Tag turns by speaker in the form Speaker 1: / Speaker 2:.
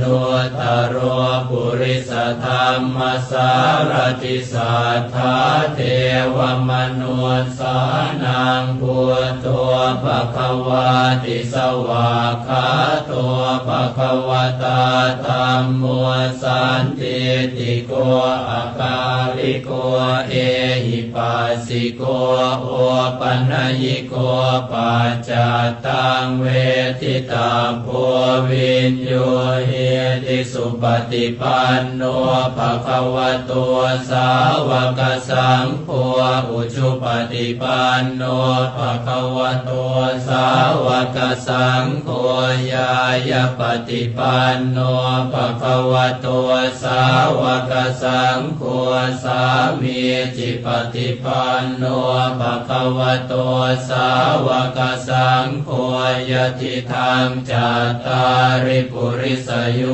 Speaker 1: นุตตรโรปุริสธรรมสารติสัทธา วมนุสสานังพุทโธภะคะวาติสวากขาโตภะคะวตาธัมโมสันติติโกอาคาลิโกเอหิปัสสิโกโอปัญญิโกปัจจตังเวทิตาโพวินโยเฮติสุปฏิปันโนภะคะวะโตสาวกสังโฆอุชุปฏิปันโนภะคะวะโตสาวกสังโฆยายปฏิปันโนภะคะวะโตสาวกสังโฆสามีจิปฏิปันโนภะคะวะโตสาวกสังโฆยติธรรมจตาริปุริสยุ